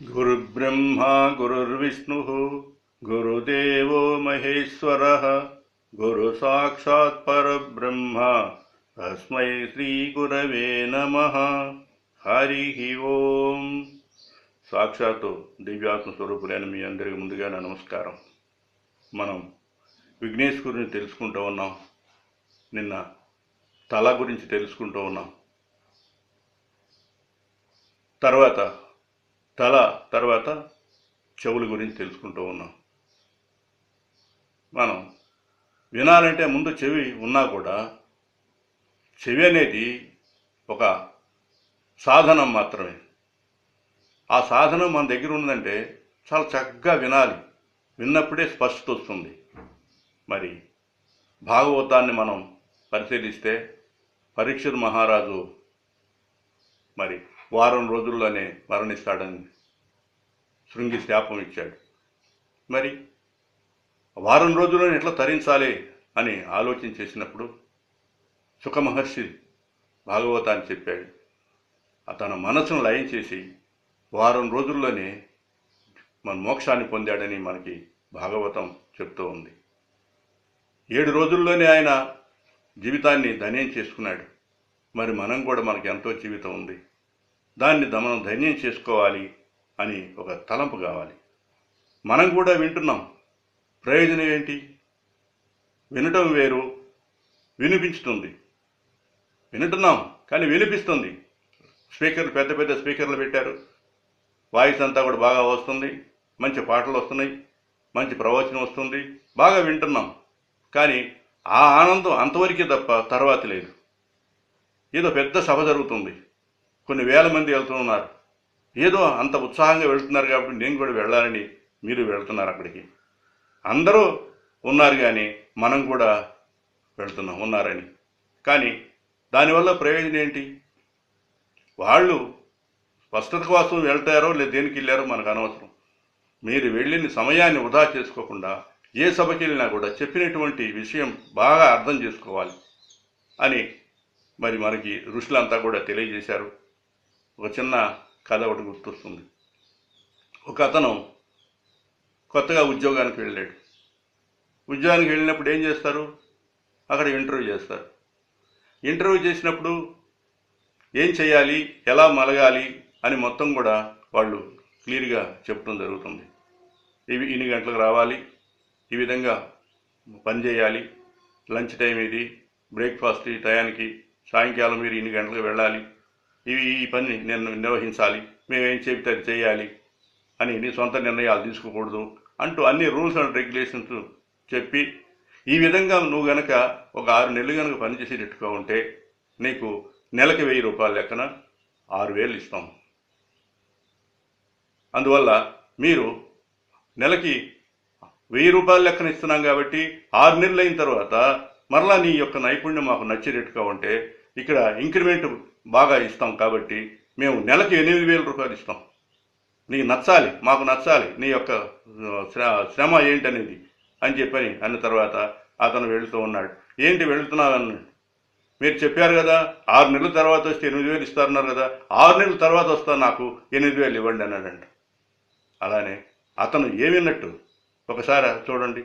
गुरुर्ब्रह्मा गुरुर्विष्णुः गुरुदेवो महेश्वरः गुरुसाक्षात् परब्रह्म తస్మై శ్రీ గురవే నమ హరి ఓం సాక్షాత్తు దివ్యాత్మ స్వరూపులైన మీ అందరికి ముందుగా నా నమస్కారం మనం విఘ్నేష్ గురించి తెలుసుకుంటూ ఉన్నాం నిన్న తల గురించి తెలుసుకుంటూ ఉన్నాం తర్వాత తల తర్వాత చెవుల గురించి తెలుసుకుంటూ ఉన్నాం. మనం వినాలంటే ముందు చెవి ఉన్నా కూడా చెవి అనేది ఒక సాధనం మాత్రమే. ఆ సాధనం మన దగ్గర ఉందంటే చాలా చక్కగా వినాలి. విన్నప్పుడే స్పష్టత వస్తుంది. మరి భాగవతాన్ని మనం పరిశీలిస్తే పరీక్ష మహారాజు మరి వారం రోజుల్లోనే మరణిస్తాడని శృంగి శాపం ఇచ్చాడు. మరి వారం రోజుల్లోనే ఎట్లా తరించాలి అని ఆలోచన చేసినప్పుడు సుఖమహర్షి భాగవతాన్ని చెప్పాడు. తన మనసును లయం చేసి వారం రోజుల్లోనే మన మోక్షాన్ని పొందాడని మనకి భాగవతం చెప్తూ ఉంది. ఏడు రోజుల్లోనే ఆయన జీవితాన్ని ధన్యం చేసుకున్నాడు. మరి మనం కూడా మనకు ఎంతో జీవితం ఉంది. దాన్ని మనం ధైర్యం చేసుకోవాలి అని ఒక తలంపు కావాలి. మనం కూడా వింటున్నాం. ప్రయోజనం ఏంటి? వినటం వేరు. వినిపించుతుంది. వింటున్నాం కానీ వినిపిస్తుంది. స్పీకర్లు పెద్ద పెద్ద స్పీకర్లు పెట్టారు. వాయిస్ అంతా కూడా బాగా వస్తుంది. మంచి పాటలు వస్తున్నాయి. మంచి ప్రవచనం వస్తుంది. బాగా వింటున్నాం. కానీ ఆ ఆనందం అంతవరకే తప్ప తర్వాత లేదు. ఏదో పెద్ద సభ జరుగుతుంది. కొన్ని వేల మంది వెళ్తున్నారు ఏదో అంత ఉత్సాహంగా వెళ్తున్నారు కాబట్టి నేను కూడా వెళ్ళాలని మీరు వెళ్తున్నారు అక్కడికి. అందరూ ఉన్నారు కానీ మనం కూడా వెళ్తున్నాం ఉన్నారని. కానీ దానివల్ల ప్రయోజనం ఏంటి? వాళ్ళు స్పష్టత కోసం వెళ్తారో లేదా దేనికి వెళ్ళారో మనకు అనవసరం. మీరు వెళ్ళిన సమయాన్ని వృధా చేసుకోకుండా ఏ సభకి వెళ్ళినా కూడా చెప్పినటువంటి విషయం బాగా అర్థం చేసుకోవాలి అని మరి మనకి ఋషులంతా కూడా తెలియజేశారు. ఒక చిన్న కథ ఒకటి గుర్తొస్తుంది. ఒక అతను కొత్తగా ఉద్యోగానికి వెళ్ళాడు. ఉద్యోగానికి వెళ్ళినప్పుడు ఏం చేస్తారు? అక్కడ ఇంటర్వ్యూ చేస్తారు. ఇంటర్వ్యూ చేసినప్పుడు ఏం చేయాలి? ఎలా మలగాలి? అని మొత్తం కూడా వాళ్ళు క్లియర్గా చెప్పడం జరుగుతుంది. ఇవి ఇన్ని గంటలకు రావాలి. ఈ విధంగా పని చేయాలి. లంచ్ టైం ఇది. బ్రేక్ఫాస్ట్ ఈ టయానికి. సాయంకాలం మీరు ఇన్ని గంటలకు వెళ్ళాలి. ఇవి ఈ పని నేను నిర్వహించాలి. మేమేం చెబితే అది చేయాలి అని నీ సొంత నిర్ణయాలు తీసుకోకూడదు అంటూ అన్ని రూల్స్ అండ్ రెగ్యులేషన్స్ చెప్పి ఈ విధంగా నువ్వు గనక ఒక ఆరు నెలలు గనక పనిచేసేటట్టుగా ఉంటే నీకు నెలకి వెయ్యి రూపాయల లెక్కన ఆరు వేలు ఇస్తాం. అందువల్ల మీరు నెలకి వెయ్యి రూపాయల లెక్కన ఇస్తున్నాం కాబట్టి ఆరు నెలలు అయిన తర్వాత మరలా నీ యొక్క నైపుణ్యం మాకు నచ్చేటట్టుగా ఉంటే ఇక్కడ ఇంక్రిమెంట్ బాగా ఇస్తాం కాబట్టి మేము నెలకి ఎనిమిది వేల రూపాయలు ఇస్తాం. నీకు నచ్చాలి మాకు నచ్చాలి నీ యొక్క శ్ర- శ్రమ ఏంటనేది అని చెప్పని అన్న తర్వాత అతను వెళుతూ ఉన్నాడు. ఏంటి వెళుతున్నావు అన్నాడు. మీరు చెప్పారు కదా ఆరు నెలల తర్వాత వస్తే ఎనిమిది వేలు ఇస్తారన్నారు కదా ఆరు నెలల తర్వాత వస్తా నాకు ఎనిమిది వేలు ఇవ్వండి అన్నాడంట. అలానే అతను ఏమిన్నట్టు? ఒకసారి చూడండి.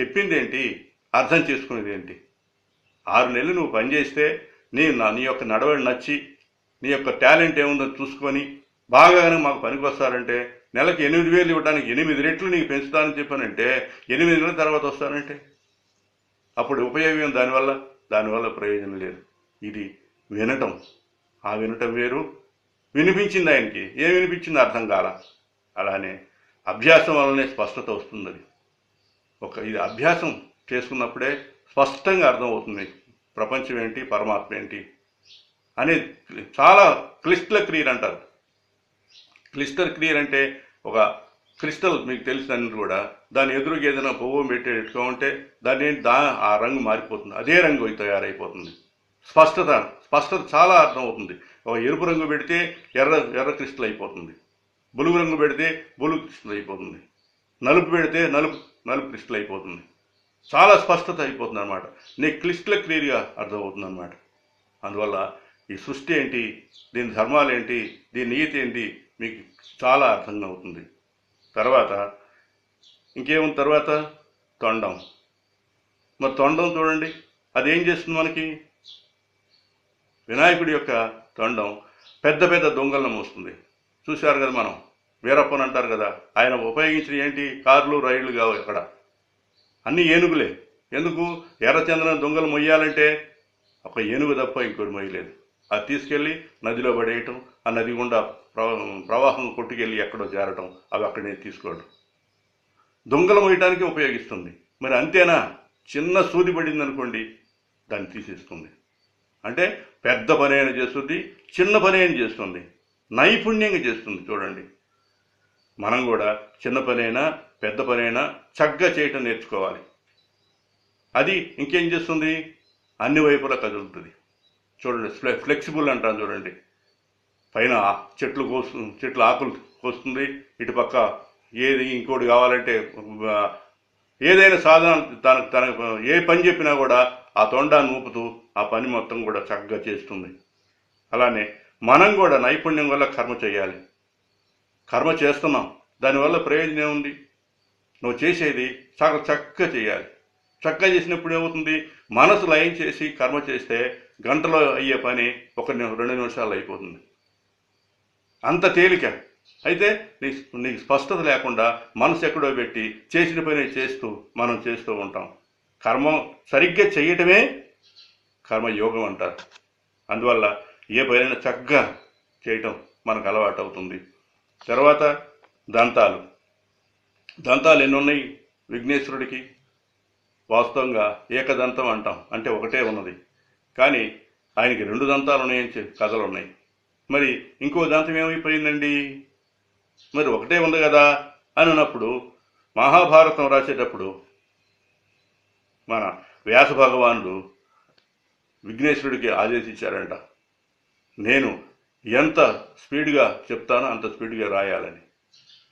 చెప్పింది ఏంటి అర్థం చేసుకునేది ఏంటి? ఆరు నెలలు నువ్వు పనిచేస్తే నీ నా నీ యొక్క నడవడి నచ్చి నీ యొక్క టాలెంట్ ఏముందో చూసుకొని బాగానే మాకు పనికి వస్తారంటే నెలకి ఎనిమిది వేలు ఇవ్వడానికి ఎనిమిది రెట్లు నీకు పెంచుతానని చెప్పానంటే ఎనిమిది నెలల తర్వాత వస్తానంటే అప్పుడు ఉపయోగం దానివల్ల? దానివల్ల ప్రయోజనం లేదు. ఇది వినటం. ఆ వినటం వేరు. వినిపించింది ఆయనకి. ఏం వినిపించింది అర్థం కాల. అలానే అభ్యాసం వల్లనే స్పష్టత వస్తుంది అది ఒక ఇది అభ్యాసం. చేసుకున్నప్పుడే స్పష్టంగా అర్థమవుతుంది ప్రపంచం ఏంటి పరమాత్మ ఏంటి అనే చాలా క్లిస్టల్ క్రియలు అంటారు. క్లిస్టర్ క్రియలు అంటే ఒక క్రిస్టల్ మీకు తెలిసినది కూడా దాని ఎదురుగా ఏదైనా పువ్వు పెట్టేట్టుగా ఉంటే దాని దా ఆ రంగు మారిపోతుంది. అదే రంగు తయారైపోతుంది. స్పష్టత స్పష్టత చాలా అర్థం అవుతుంది ఒక ఎరుపు రంగు పెడితే ఎర్ర ఎర్ర క్రిస్టల్ అయిపోతుంది. బులుగు రంగు పెడితే బులుగు క్రిస్టల్ అయిపోతుంది. నలుపు పెడితే నలుపు నలుపు క్రిస్టల్ అయిపోతుంది. చాలా స్పష్టత అయిపోతుంది అనమాట నీకు క్లిస్టల్ క్లియర్గా అర్థమవుతుంది అనమాట అందువల్ల ఈ సృష్టి ఏంటి దీని ధర్మాలు ఏంటి దీని నీతి ఏంటి మీకు చాలా అర్థంగా అవుతుంది. తర్వాత ఇంకేముంది తర్వాత? తొండం. మరి తొండం చూడండి అది ఏం చేస్తుంది మనకి? వినాయకుడి యొక్క తొండం పెద్ద పెద్ద దొంగలను మోస్తుంది. చూశారు కదా మనం? వీరప్పన్ అంటారు కదా ఆయన ఉపయోగించిన ఏంటి? కార్లు రైళ్ళు కావు అక్కడ అన్ని ఏనుగులే. ఎందుకు? ఎర్రచందనం దొంగలు మొయ్యాలంటే ఒక ఏనుగు తప్ప ఇంకోటి మొయ్యలేదు. అది తీసుకెళ్ళి నదిలో పడేయటం ఆ నది గుండా ప్రవా- ప్రవాహం కొట్టుకెళ్ళి ఎక్కడో చేరటం అవి అక్కడే తీసుకోవడం దొంగలు మొయ్యటానికి ఉపయోగిస్తుంది. మరి అంతేనా? చిన్న సూది పడింది అనుకోండి దాన్ని తీసేస్తుంది. అంటే పెద్ద పని అయినా చేస్తుంది చిన్న పని అయినా చేస్తుంది. నైపుణ్యంగా చేస్తుంది చూడండి. మనం కూడా చిన్న పనైనా పెద్ద పనైనా చక్కగా చేయటం నేర్చుకోవాలి. అది ఇంకేం చేస్తుంది? అన్ని వైపులా కదులుతుంది. చూడండి ఫ్లె- ఫ్లెక్సిబుల్ అంటాను చూడండి. పైన చెట్లు కోసు చెట్లు ఆకులు కోస్తుంది. ఇటుపక్క ఏది ఇంకోటి కావాలంటే ఏదైనా సాధన తన తన ఏ పని చెప్పినా కూడా ఆ తొండాన్ని ఊపుతూ ఆ పని మొత్తం కూడా చక్కగా చేస్తుంది. అలానే మనం కూడా నైపుణ్యం వల్ల కర్మ చేయాలి. కర్మ చేస్తున్నాం. దానివల్ల ప్రయోజనం ఉంది నువ్వు చేసేది చాలా చక్కగా చేయాలి. చక్కగా చేసినప్పుడు ఏమవుతుంది? మనసు లయం చేసి కర్మ చేస్తే గంటలో అయ్యే పని ఒక ని- రెండు నిమిషాలు అయిపోతుంది. అంత తేలిక. అయితే నీకు నీకు స్పష్టత లేకుండా మనసు ఎక్కడో పెట్టి చేసిన పని చేస్తూ మనం చేస్తూ ఉంటాం. కర్మ సరిగ్గా చేయటమే కర్మయోగం అంటారు. అందువల్ల ఏ పనైనా చక్కగా చేయటం మనకు అలవాటు అవుతుంది తర్వాత దంతాలు. దంతాలు ఎన్నున్నాయి? విఘ్నేశ్వరుడికి వాస్తవంగా ఏకదంతం అంటాం. అంటే ఒకటే ఉన్నది. కానీ ఆయనకి రెండు దంతాలు ఉన్నాయని కథలు ఉన్నాయి మరి ఇంకో దంతం ఏమైపోయిందండి? మరి ఒకటే ఉంది కదా అని అన్నప్పుడు మహాభారతం రాసేటప్పుడు మన వ్యాస భగవానుడు విఘ్నేశ్వరుడికి ఆదేశించారంట. నేను ఎంత స్పీడ్గా చెప్తానో అంత స్పీడ్గా రాయాలని.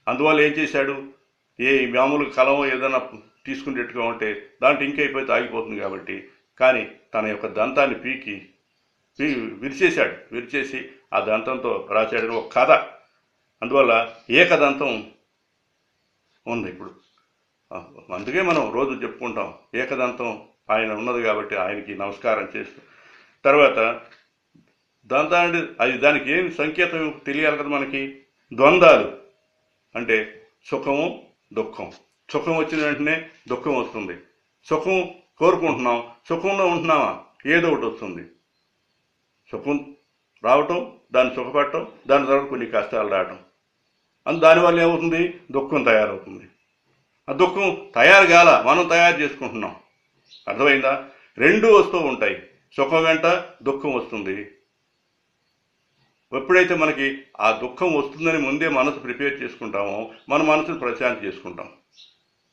అందువల్ల ఏం చేశాడు? ఏ మామూలు కలం ఏదైనా తీసుకునేట్టుగా ఉంటే దాంట్లో ఇంకైపోతే ఆగిపోతుంది కాబట్టి. కానీ తన యొక్క దంతాన్ని పీకి పీ విరిచేశాడు. విరిచేసి ఆ దంతంతో రాశాడని ఒక కథ. అందువల్ల ఏకదంతం ఉంది ఇప్పుడు. అందుకే మనం రోజు చెప్పుకుంటాం ఏకదంతం ఆయన ఉన్నది కాబట్టి ఆయనకి నమస్కారం చేస్తూ. తర్వాత దంతాన్ని అది దానికి ఏం సంకేతం తెలియాలి కదా మనకి? ద్వంద్వాలు అంటే సుఖము దుఃఖం. సుఖం వచ్చిన వెంటనే దుఃఖం వస్తుంది. సుఖం కోరుకుంటున్నాం. సుఖంలో ఉంటున్నామా? ఏదో ఒకటి వస్తుంది. సుఖం రావటం దాన్ని సుఖపడటం దాని తర్వాత కొన్ని కష్టాలు రావటం. అందు దానివల్ల ఏమవుతుంది? దుఃఖం తయారవుతుంది. ఆ దుఃఖం తయారు కాల మనం తయారు చేసుకుంటున్నాం. అర్థమైందా? రెండు వస్తూ ఉంటాయి. సుఖం వెంట దుఃఖం వస్తుంది. ఎప్పుడైతే మనకి ఆ దుఃఖం వస్తుందని ముందే మనసు ప్రిపేర్ చేసుకుంటామో మన మనసును ప్రశాంతి చేసుకుంటాం.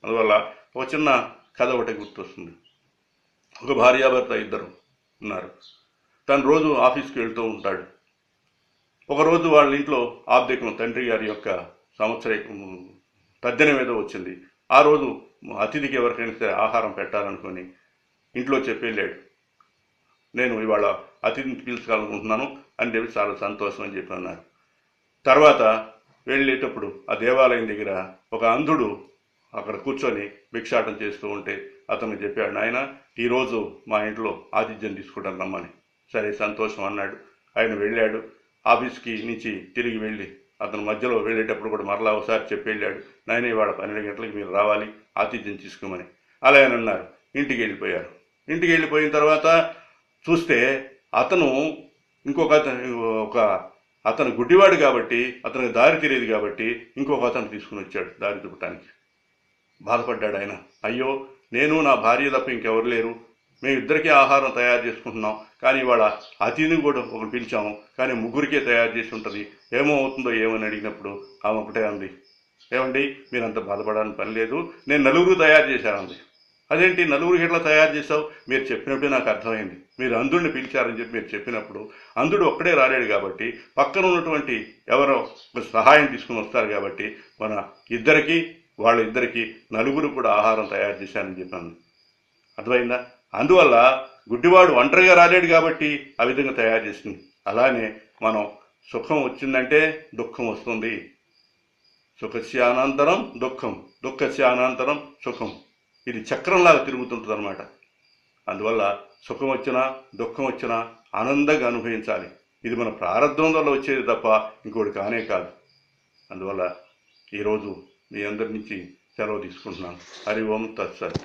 అందువల్ల ఒక చిన్న కథ ఒకటి గుర్తొస్తుంది. ఒక భార్యాభర్త ఇద్దరు ఉన్నారు. తను రోజు ఆఫీస్కి వెళ్తూ ఉంటాడు. ఒకరోజు వాళ్ళ ఇంట్లో ఆబ్దికం తండ్రి గారి యొక్క సంవత్సరం తద్దెనం ఏదో వచ్చింది. ఆ రోజు అతిథికి ఎవరికైనా సరే ఆహారం పెట్టాలనుకొని ఇంట్లో చెప్పి వెళ్ళాడు. నేను ఇవాళ అతిథిని పిలుచుకోవాలనుకుంటున్నాను. అని చెప్పి చాలా సంతోషం అని చెప్పి అన్నారు. తర్వాత వెళ్ళేటప్పుడు ఆ దేవాలయం దగ్గర ఒక అంధుడు అక్కడ కూర్చొని భిక్షాటం చేస్తూ ఉంటే అతను చెప్పాడు నాయన ఈరోజు మా ఇంట్లో ఆతిథ్యం తీసుకుంటాను రమ్మని. సరే సంతోషం అన్నాడు. ఆయన వెళ్ళాడు. ఆఫీస్కి నుంచి తిరిగి వెళ్ళి అతను మధ్యలో వెళ్ళేటప్పుడు కూడా మరలా ఒకసారి చెప్పి వెళ్ళాడు నాయన ఇవాళ పన్నెండు గంటలకు మీరు రావాలి ఆతిథ్యం తీసుకోమని. అలా అని అన్నారు. ఇంటికి వెళ్ళిపోయారు. ఇంటికి వెళ్ళిపోయిన తర్వాత చూస్తే అతను ఇంకొక అతను ఒక అతను గుడ్డివాడు కాబట్టి అతనికి దారి తెలియదు కాబట్టి ఇంకొక అతను తీసుకుని వచ్చాడు దారి చూపటానికి బాధపడ్డాడు ఆయన. అయ్యో నేను నా భార్య తప్ప ఇంకెవరు లేరు. మేము ఇద్దరికీ ఆహారం తయారు చేసుకుంటున్నాం. కానీ ఇవాళ అతిథిని కూడా ఒకటి పిలిచాము. కానీ ముగ్గురికే తయారు చేసి ఉంటుంది. ఏమో అవుతుందో ఏమని అడిగినప్పుడు ఆమె ఒకటే అంది. ఏమండి మీరు అంత బాధపడాలని పని లేదు. నేను నలుగురు తయారు చేశానంది. అదేంటి నలుగురికి ఎట్లా తయారు చేసావు మీరు చెప్పినప్పుడే నాకు అర్థమైంది. మీరు అంధుడిని పిలిచారని చెప్పి మీరు చెప్పినప్పుడు అంధుడు ఒక్కడే రాలేడు కాబట్టి పక్కన ఉన్నటువంటి ఎవరో సహాయం తీసుకుని వస్తారు కాబట్టి మన ఇద్దరికి వాళ్ళిద్దరికీ నలుగురు కూడా ఆహారం తయారు చేశానని చెప్పాను. అర్థమైందా? అందువల్ల గుడ్డివాడు ఒంటరిగా రాలేడు కాబట్టి ఆ విధంగా తయారు చేసింది. అలానే మనం సుఖం వచ్చిందంటే దుఃఖం వస్తుంది. సుఖస్యానంతరం దుఃఖం. దుఃఖస్యానంతరం సుఖం. ఇది చక్రంలాగా తిరుగుతుంటుంది అనమాట అందువల్ల సుఖం వచ్చినా దుఃఖం వచ్చినా ఆనందంగా అనుభవించాలి. ఇది మన ప్రారంభం వల్ల వచ్చేది తప్ప ఇంకోటి కానే కాదు. అందువల్ల ఈరోజు మీ అందరి నుంచి సెలవు తీసుకుంటున్నాను. హరి ఓం తత్సత్.